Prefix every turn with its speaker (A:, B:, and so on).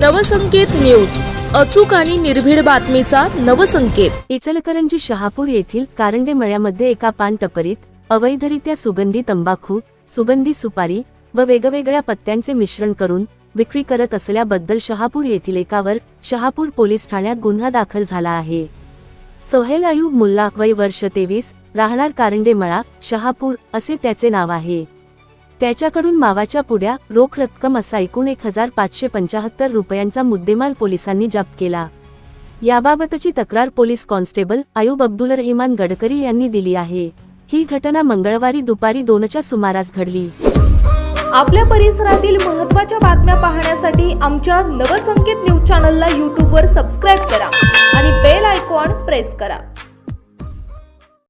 A: Navsanket news. अचूक आणि निर्भीड बातमीचा नवसंकेत.
B: इचलकरंजी शहापूर येथील कारंडे मळ्यामध्ये एका पान टपरीत अवैधरित्या सुगंधी तंबाखू सुगंधी सुपारी व वेगवेगळ्या पत्त्यांचे मिश्रण करून विक्री करत असल्याबद्दल शहापूर येथील एकावर शहापूर पोलीस ठाण्यात गुन्हा दाखल झाला आहे. सोहेल अयूब मुल्ला वय वर्ष तेवीस राहणार कारंडे मळा शहापूर असे त्याचे नाव आहे. त्याच्याकडून मावाच्या पुढ्या रोख रक्कम असा एकूण एक हजार पाचशे पंचाहत्तर रुपयांचा मुद्देमाल पोलिसांनी जप्त केला. याबाबतची तक्रार पोलीस कॉन्स्टेबल आयुब अब्दुल रहिमान गडकरी यांनी दिली आहे. ही घटना मंगळवारी दुपारी दोनच्या सुमारास घडली.
C: आपल्या परिसरातील महत्त्वाच्या बातम्या पाहण्यासाठी आमच्या नवसंकेत न्यूज चॅनलला यूट्यूबवर सबस्क्राईब करा आणि बेल आयकॉन प्रेस करा.